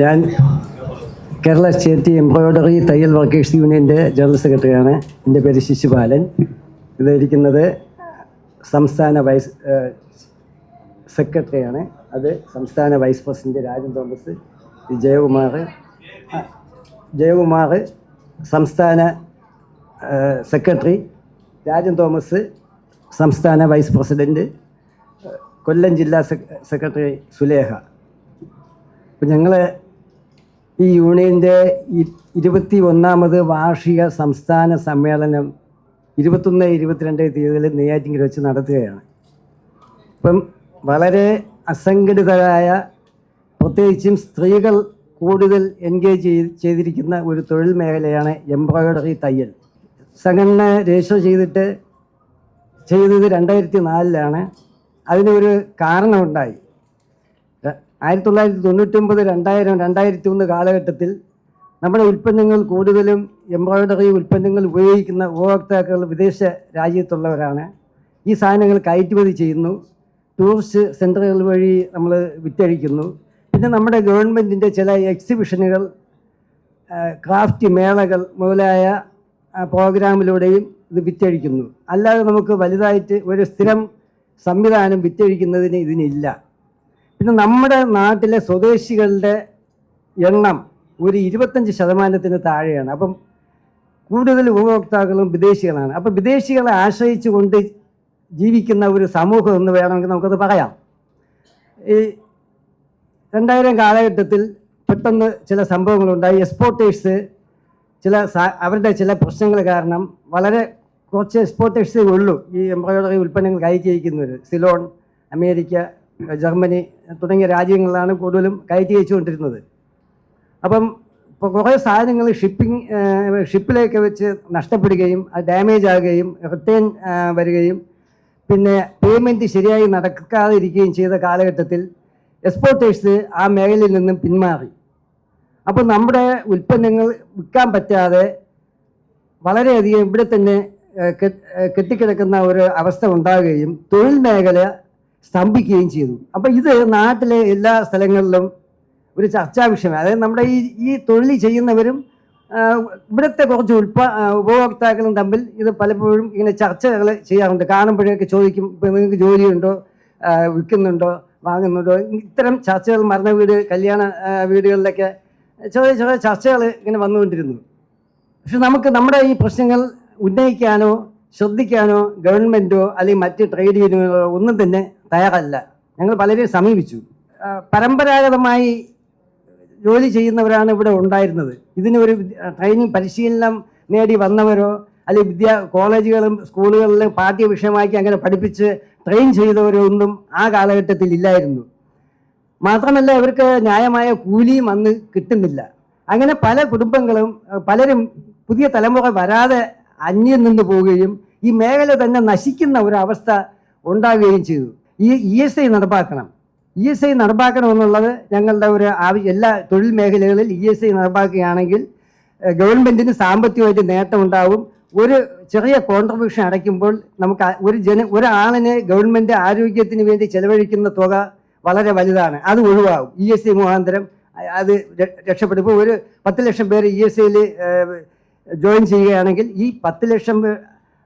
ഞാൻ Kerala state embroidery തയ്യൽ workers യൂണിയന്റെ ജനറൽ സെക്രട്ടറിയാണ്. എന്റെ പേര് ശിശുപാലൻ. ഇതായിരിക്കുന്നത് സംസ്ഥാന വൈസ് സെക്രട്ടറിയാണ്. അത് സംസ്ഥാന വൈസ് പ്രസിഡന്റ് രാജൻ തോമസ് ജയകുമാർ. ജയകുമാർ സംസ്ഥാന സെക്രട്ടറി. രാജൻ തോമസ് സംസ്ഥാന വൈസ് പ്രസിഡന്റ്. കൊല്ലം ജില്ലാ സെക്രട്ടറി സുലേഹ അപ്പം ഞങ്ങൾ ഈ യൂണിയന്റെ ഇരുപത്തി ഒന്നാമത് വാർഷിക സംസ്ഥാന സമ്മേളനം ഇരുപത്തൊന്ന് ഇരുപത്തിരണ്ട് തീയതികളിൽ നെയ്യാറ്റിങ്ങിൽ വെച്ച് നടത്തുകയാണ്. ഇപ്പം വളരെ അസംഘടിതരായ പ്രത്യേകിച്ചും സ്ത്രീകൾ കൂടുതൽ എൻഗേജ് ചെയ്തിരിക്കുന്ന ഒരു തൊഴിൽ മേഖലയാണ് എംബ്രോയിഡറി തയ്യൽ. സംഘടന രജിസ്റ്റർ ചെയ്തിട്ട് ചെയ്തത് രണ്ടായിരത്തി നാലിലാണ് അതിനൊരു കാരണമുണ്ടായി. ആയിരത്തി തൊള്ളായിരത്തി തൊണ്ണൂറ്റൊമ്പത് രണ്ടായിരം രണ്ടായിരത്തി ഒന്ന് കാലഘട്ടത്തിൽ നമ്മുടെ ഉൽപ്പന്നങ്ങൾ കൂടുതലും എംബ്രോയ്ഡറി ഉൽപ്പന്നങ്ങൾ ഉപയോഗിക്കുന്ന ഉപഭോക്താക്കൾ വിദേശ രാജ്യത്തുള്ളവരാണ്. ഈ സാധനങ്ങൾ കയറ്റുമതി ചെയ്യുന്നു. ടൂറിസ്റ്റ് സെന്ററുകൾ വഴി നമ്മൾ വിറ്റഴിക്കുന്നു. പിന്നെ നമ്മുടെ ഗവൺമെന്റിന്റെ ചില എക്സിബിഷനുകൾ ക്രാഫ്റ്റ് മേളകൾ മുതലായ പ്രോഗ്രാമിലൂടെയും ഇത് വിറ്റഴിക്കുന്നു. അല്ലാതെ നമുക്ക് വലുതായിട്ട് ഒരു സ്ഥിരം സംവിധാനം വിറ്റഴിക്കുന്നതിന് ഇതിനില്ല. പിന്നെ നമ്മുടെ നാട്ടിലെ സ്വദേശികളുടെ എണ്ണം ഒരു ഇരുപത്തഞ്ച് ശതമാനത്തിന് താഴെയാണ്. അപ്പം കൂടുതൽ ഉപഭോക്താക്കളും വിദേശികളാണ്. അപ്പം വിദേശികളെ ആശ്രയിച്ചുകൊണ്ട് ജീവിക്കുന്ന ഒരു സമൂഹം എന്ന് വേണമെങ്കിൽ നമുക്കത് പറയാം. ഈ രണ്ടായിരം കാലഘട്ടത്തിൽ പെട്ടെന്ന് ചില സംഭവങ്ങളുണ്ടായി. എക്സ്പോർട്ടേഴ്സ് ചില അവരുടെ ചില പ്രശ്നങ്ങൾ കാരണം വളരെ കുറച്ച് എക്സ്പോർട്ടേഴ്സേ ഉള്ളൂ ഈ എംബ്രോയ്ഡറി ഉൽപ്പന്നങ്ങൾ കയറ്റി സിലോൺ അമേരിക്ക ജർമ്മനി തുടങ്ങിയ രാജ്യങ്ങളിലാണ് കൂടുതലും കയറ്റി അയച്ചുകൊണ്ടിരുന്നത് അപ്പം ഇപ്പോൾ കുറേ സാധനങ്ങൾ ഷിപ്പിംഗ് ഷിപ്പിലേക്ക് വെച്ച് നഷ്ടപ്പെടുകയും അത് ഡാമേജ് ആകുകയും റിട്ടേൺ വരികയും പിന്നെ പേയ്മെന്റ് ശരിയായി നടക്കാതിരിക്കുകയും ചെയ്ത കാലഘട്ടത്തിൽ എക്സ്പോർട്ടേഴ്സ് ആ മേഖലയിൽ നിന്നും പിന്മാറി. അപ്പോൾ നമ്മുടെ ഉൽപ്പന്നങ്ങൾ വിൽക്കാൻ പറ്റാതെ വളരെയധികം ഇവിടെ തന്നെ കെട്ടിക്കിടക്കുന്ന ഒരു അവസ്ഥ ഉണ്ടാകുകയും തൊഴിൽ മേഖല സ്തംഭിക്കുകയും ചെയ്തു. അപ്പോൾ ഇത് നാട്ടിലെ എല്ലാ സ്ഥലങ്ങളിലും ഒരു ചർച്ചാ വിഷയമാണ്. അതായത് നമ്മുടെ ഈ ഈ തൊഴിൽ ചെയ്യുന്നവരും ഇവിടുത്തെ കുറച്ച് ഉൽപ്പ ഉപഭോക്താക്കളും തമ്മിൽ ഇത് പലപ്പോഴും ഇങ്ങനെ ചർച്ചകൾ ചെയ്യാറുണ്ട്. കാണുമ്പോഴൊക്കെ ചോദിക്കും ഇപ്പം നിങ്ങൾക്ക് ജോലിയുണ്ടോ? വിൽക്കുന്നുണ്ടോ? വാങ്ങുന്നുണ്ടോ? ഇത്തരം ചർച്ചകൾ മരണ വീട് കല്യാണ വീടുകളിലൊക്കെ ചെറിയ ചെറിയ ചർച്ചകൾ ഇങ്ങനെ വന്നുകൊണ്ടിരുന്നു. പക്ഷെ നമുക്ക് നമ്മുടെ ഈ പ്രശ്നങ്ങൾ ഉന്നയിക്കാനോ ശ്രദ്ധിക്കാനോ ഗവൺമെന്റോ അല്ലെങ്കിൽ മറ്റ് ട്രേഡ് യൂണിയനുകളോ ഒന്നും തന്നെ തയ്യാറല്ല. ഞങ്ങൾ പലരെയും സമീപിച്ചു. പരമ്പരാഗതമായി ജോലി ചെയ്യുന്നവരാണ് ഇവിടെ ഉണ്ടായിരുന്നത്. ഇതിന് ഒരു ട്രെയിനിങ് പരിശീലനം നേടി വന്നവരോ അല്ലെങ്കിൽ വിദ്യാ കോളേജുകളും സ്കൂളുകളിലും പാഠ്യ വിഷയമാക്കി അങ്ങനെ പഠിപ്പിച്ച് ട്രെയിൻ ചെയ്തവരോ ഒന്നും ആ കാലഘട്ടത്തിൽ ഇല്ലായിരുന്നു. മാത്രമല്ല ഇവർക്ക് ന്യായമായ കൂലിയും അന്ന് കിട്ടുന്നില്ല. അങ്ങനെ പല കുടുംബങ്ങളും പലരും പുതിയ തലമുറ വരാതെ അന്യം നിന്ന് പോവുകയും ഈ മേഖല തന്നെ നശിക്കുന്ന ഒരു അവസ്ഥ ഉണ്ടാകുകയും ചെയ്തു. ഈ ഇ എസ് ഐ നടപ്പാക്കണം. ഇ എസ് ഐ നടപ്പാക്കണമെന്നുള്ളത് ഞങ്ങളുടെ ഒരു ആവശ്യം എല്ലാ തൊഴിൽ മേഖലകളിൽ ഇ എസ് ഐ നടപ്പാക്കുകയാണെങ്കിൽ ഗവൺമെന്റിന് സാമ്പത്തികമായിട്ട് നേട്ടമുണ്ടാവും. ഒരു ചെറിയ കോൺട്രിബ്യൂഷൻ അടയ്ക്കുമ്പോൾ നമുക്ക് ഒരു ജന ഒരാളിന് ഗവൺമെന്റ് ആരോഗ്യത്തിന് വേണ്ടി ചെലവഴിക്കുന്ന തുക വളരെ വലുതാണ്. അത് ഒഴിവാകും. ഇ എസ് ഐ മുഖാന്തരം. അത് രക്ഷപ്പെടും. ഇപ്പോൾ ഒരു പത്ത് ലക്ഷം പേര് ഇ എസ് ഐയിൽ ജോയിൻ ചെയ്യുകയാണെങ്കിൽ ഈ പത്ത് ലക്ഷം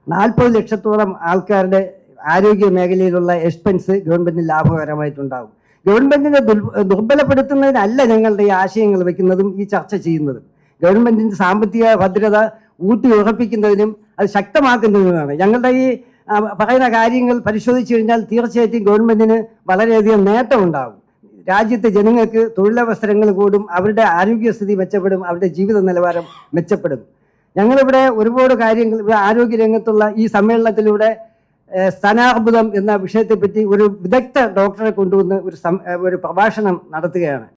നാൽപ്പത് ലക്ഷത്തോളം ആൾക്കാരുടെ ആരോഗ്യ മേഖലയിലുള്ള എക്സ്പെൻസ് ഗവൺമെന്റിന് ലാഭകരമായിട്ടുണ്ടാകും. ഗവൺമെന്റിനെ ദുർ- ദുർബലപ്പെടുത്തുന്നതിനല്ല ഞങ്ങളുടെ ഈ ആശയങ്ങൾ വെക്കുന്നതും ഈ ചർച്ച ചെയ്യുന്നതും. ഗവൺമെന്റിന്റെ സാമ്പത്തിക ഭദ്രത ഊട്ടി ഉറപ്പിക്കുന്നതിനും അത് ശക്തമാക്കുന്നതിനുമാണ്. ഞങ്ങളുടെ ഈ പറയുന്ന കാര്യങ്ങൾ പരിശോധിച്ചു കഴിഞ്ഞാൽ തീർച്ചയായിട്ടും ഗവൺമെന്റിന് വളരെയധികം നേട്ടമുണ്ടാകും. രാജ്യത്തെ ജനങ്ങൾക്ക് തൊഴിലവസരങ്ങൾ കൂടും അവരുടെ ആരോഗ്യസ്ഥിതി മെച്ചപ്പെടും അവരുടെ ജീവിത നിലവാരം മെച്ചപ്പെടും. ഞങ്ങളിവിടെ ഒരുപാട് കാര്യങ്ങൾ ആരോഗ്യ രംഗത്തുള്ള ഈ സമ്മേളനത്തിലൂടെ സ്ഥാനാർബുദം എന്ന വിഷയത്തെപ്പറ്റി ഒരു വിദഗ്ധ ഡോക്ടറെ കൊണ്ടുവന്ന് ഒരു ഒരു പ്രഭാഷണം നടത്തുകയാണ്.